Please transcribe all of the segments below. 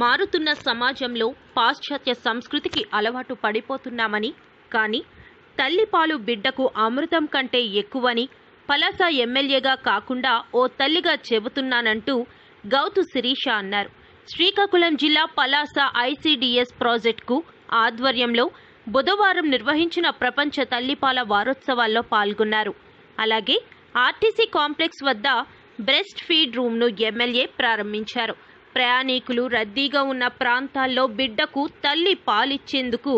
మారుతున్న సమాజంలో పాశ్చాత్య సంస్కృతికి అలవాటు పడిపోతున్నామని కానీ తల్లిపాలు బిడ్డకు అమృతం కంటే ఎక్కువని పలాస ఎమ్మెల్యేగా కాకుండా ఓ తల్లిగా చెబుతున్నానంటూ గౌతు శిరీష అన్నారు. శ్రీకాకుళం జిల్లా పలాస ఐసీడీఎస్ ప్రాజెక్టుకు ఆధ్వర్యంలో బుధవారం నిర్వహించిన ప్రపంచ తల్లిపాల వారోత్సవాల్లో పాల్గొన్నారు. అలాగే ఆర్టీసీ కాంప్లెక్స్ వద్ద బ్రెస్ట్ ఫీడ్ రూమ్ను ఎమ్మెల్యే ప్రారంభించారు. ప్రయాణికులు రద్దీగా ఉన్న ప్రాంతాల్లో బిడ్డకు తల్లి పాలిచ్చేందుకు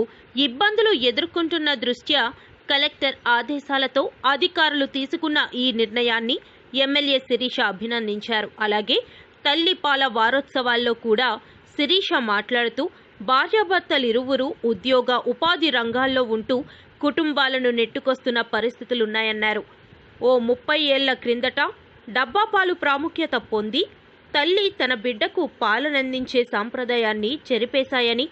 ఇబ్బందులు ఎదుర్కొంటున్న దృష్ట్యా కలెక్టర్ ఆదేశాలతో అధికారులు తీసుకున్న ఈ నిర్ణయాన్ని ఎమ్మెల్యే శిరీష అభినందించారు. అలాగే తల్లిపాల వారోత్సవాల్లో కూడా శిరీష మాట్లాడుతూ భార్యాభర్తలిరువురు ఉద్యోగ ఉపాధి రంగాల్లో ఉంటూ కుటుంబాలను నెట్టుకొస్తున్న పరిస్థితులున్నాయన్నారు. ఓ ముప్పై ఏళ్ళ క్రిందట డబ్బా పాలు ప్రాముఖ్యత పొంది తల్లి తన బిడ్డకు పాలనందించే సాంప్రదాయాన్ని చెరిపేశాయని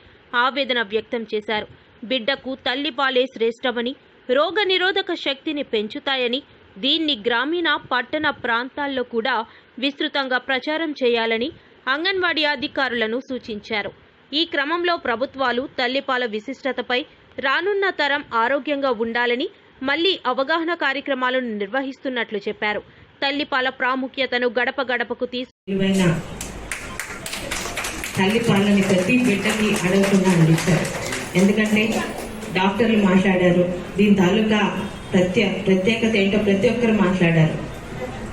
ఆవేదన వ్యక్తం చేశారు. బిడ్డకు తల్లి పాలే శ్రేష్టమని రోగనిరోధక శక్తిని పెంచుతాయని దీన్ని గ్రామీణ పట్టణ ప్రాంతాల్లో కూడా విస్తృతంగా ప్రచారం చేయాలని అంగన్వాడీ అధికారులను సూచించారు. ఈ క్రమంలో ప్రభుత్వాలు తల్లిపాల విశిష్టతపై రానున్న తరం ఆరోగ్యంగా ఉండాలని మళ్ళీ అవగాహన కార్యక్రమాలను నిర్వహిస్తున్నట్లు చెప్పారు. తల్లిపాల ప్రాముఖ్యతను గడప గడపకు తీసు విలువైన తల్లి పాలని ప్రతి బిడ్డకి అడగకుండా అందించారు ఎందుకంటే డాక్టర్లు మాట్లాడారు. దీని తాలూకా ప్రత్యే ప్రత్యేకత ఏంటో ప్రతి ఒక్కరు మాట్లాడారు.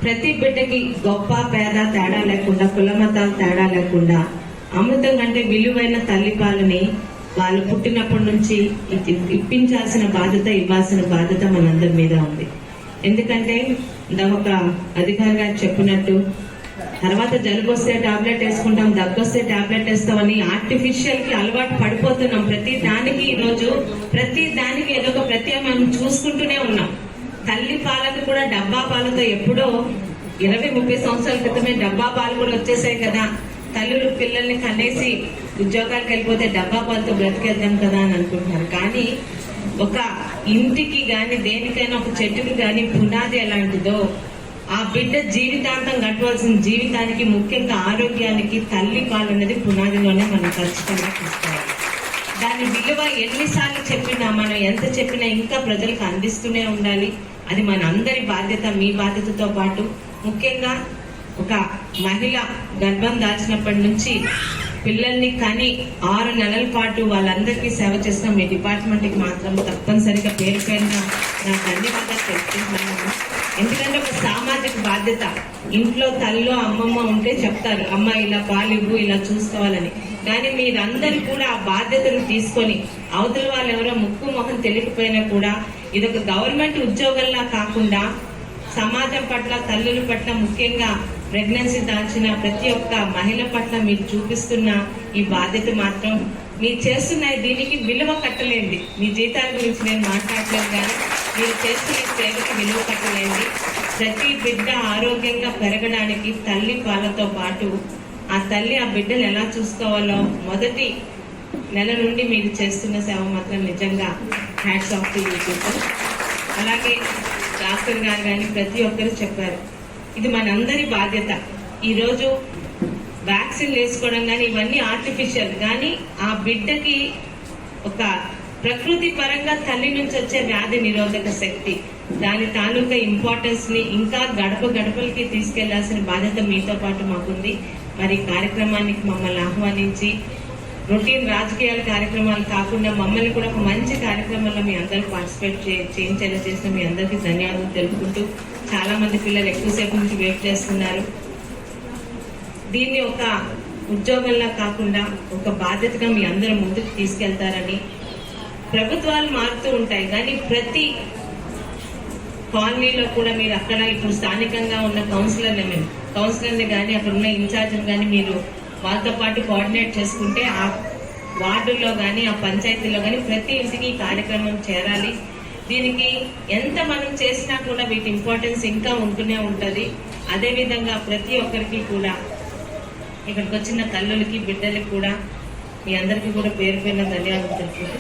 ప్రతి బిడ్డకి గొప్ప పేద తేడా లేకుండా కులమతాలు తేడా లేకుండా అమృతం కంటే విలువైన తల్లి పాలని వాళ్ళు పుట్టినప్పటి నుంచి ఇప్పించాల్సిన బాధ్యత ఇవ్వాల్సిన బాధ్యత మనందరి మీద ఉంది. ఎందుకంటే ఇందాక ఒక అధికారి గారు చెప్పినట్టు తర్వాత జలుబు వస్తే టాబ్లెట్ వేసుకుంటాం దగ్గు వస్తే టాబ్లెట్ వేస్తామని ఆర్టిఫిషియల్కి అలవాటు పడిపోతున్నాం. ప్రతి దానికి ఈరోజు ప్రతి దానికి ఏదో ఒక ప్రత్యామ్నాయం చూసుకుంటూనే ఉన్నాం. తల్లి పాలకు కూడా డబ్బా పాలతో ఎప్పుడో ఇరవై ముప్పై సంవత్సరాల క్రితమే డబ్బా పాలు కూడా వచ్చేసాయి కదా. తల్లులు పిల్లల్ని కనేసి ఉద్యోగాలకు వెళ్ళిపోతే డబ్బా పాలతో బ్రతికేద్దాం కదా అని అనుకుంటున్నారు. కానీ ఒక ఇంటికి కానీ దేనికైనా ఒక చెట్టుకి కానీ పునాది ఎలాంటిదో బిడ్డ జీవితాంతం గడవలసిన జీవితానికి ముఖ్యంగా ఆరోగ్యానికి తల్లి పాలు అనేది పునాదిలోనే మనం ఖచ్చితంగా తీసుకోవాలి దాని విలువ ఎన్నిసార్లు చెప్పినా మనం ఎంత చెప్పినా ఇంకా ప్రజలకు అందిస్తూనే ఉండాలి. అది మన అందరి బాధ్యత మీ బాధ్యతతో పాటు. ముఖ్యంగా ఒక మహిళ గర్భం దాల్చినప్పటి నుంచి పిల్లల్ని కని ఆరు నెలల పాటు వాళ్ళందరికీ సేవ చేసిన మీ డిపార్ట్మెంట్కి మాత్రం తప్పనిసరిగా పేరు పేరున నా ధన్యవాదాలు తెలుసుకుంటున్నాను ఎందుకంటే ఒక సామాజిక బాధ్యత. ఇంట్లో తల్లు అమ్మమ్మ ఉంటే చెప్తారు అమ్మ ఇలా పాలివ్వు ఇలా చూసుకోవాలని. కానీ మీరందరూ కూడా ఆ బాధ్యతను తీసుకొని అవతల వాళ్ళు ఎవరో ముక్కు మొహం తెలియకపోయినా కూడా ఇదొక గవర్నమెంట్ ఉద్యోగంలా కాకుండా సమాజం పట్ల తల్లుల పట్ల ముఖ్యంగా ప్రెగ్నెన్సీ దాల్చిన ప్రతి ఒక్క మహిళ పట్ల మీరు చూపిస్తున్న ఈ బాధ్యత మాత్రం మీరు చేస్తున్న దీనికి విలువ కట్టలేండి. మీ జీతాల గురించి నేను మాట్లాడలేదు కానీ మీరు చేస్తున్న సేవకి విలువ కట్టలేండి. ప్రతి బిడ్డ ఆరోగ్యంగా పెరగడానికి తల్లి పాలతో పాటు ఆ తల్లి ఆ బిడ్డను ఎలా చూసుకోవాలో మొదటి నెల నుండి మీరు చేస్తున్న సేవ మాత్రం నిజంగా హ్యాట్స్ ఆఫ్ టు యూట్యూబ్ అలాగే డాక్టర్ గారు కానీ ప్రతి ఒక్కరు చెప్పారు. ఇది మనందరి బాధ్యత. ఈరోజు వ్యాక్సిన్ వేసుకోవడం కానీ ఇవన్నీ ఆర్టిఫిషియల్ కానీ ఆ బిడ్డకి ఒక ప్రకృతి పరంగా తల్లి నుంచి వచ్చే వ్యాధి నిరోధక శక్తి. దాని తాలూకా ఇంపార్టెన్స్ని ఇంకా గడప గడపలకి తీసుకెళ్ళాల్సిన బాధ్యత మీతో పాటు మాకుంది. మరి కార్యక్రమానికి మమ్మల్ని ఆహ్వానించి రొటీన్ రాజకీయాల కార్యక్రమాలు కాకుండా మమ్మల్ని కూడా ఒక మంచి కార్యక్రమంలో మీ అందరూ పార్టిసిపేట్ చేయించేలా చేసిన మీ అందరికీ ధన్యవాదాలు తెలుపుకుంటూ చాలా మంది పిల్లలు ఎక్కువసేపు నుంచి వెయిట్ చేస్తున్నారు. దీన్ని ఒక ఉద్యోగంలా కాకుండా ఒక బాధ్యతగా మీ అందరూ ముందుకు తీసుకెళ్తారని ప్రభుత్వాలు మారుతూ ఉంటాయి. కానీ ప్రతి కాలనీలో కూడా మీరు అక్కడ ఇప్పుడు స్థానికంగా ఉన్న కౌన్సిలర్ని మేము కౌన్సిలర్ని కానీ అక్కడ ఉన్న ఇన్ఛార్జ్ని కానీ మీరు వాళ్ళతో పాటు కోఆర్డినేట్ చేసుకుంటే ఆ వార్డుల్లో కానీ ఆ పంచాయతీలో కానీ ప్రతి ఇంటికి ఈ కార్యక్రమం చేరాలి. దీనికి ఎంత మనం చేసినా కూడా వీటి ఇంపార్టెన్స్ ఇంకా ఉంటూనే ఉంటుంది. అదేవిధంగా ప్రతి ఒక్కరికి కూడా ఇక్కడికి వచ్చిన తల్లులకి బిడ్డలకి కూడా మీ అందరికీ కూడా పేరు పేరున ధన్యవాదాలు తెలుపుకుంటూ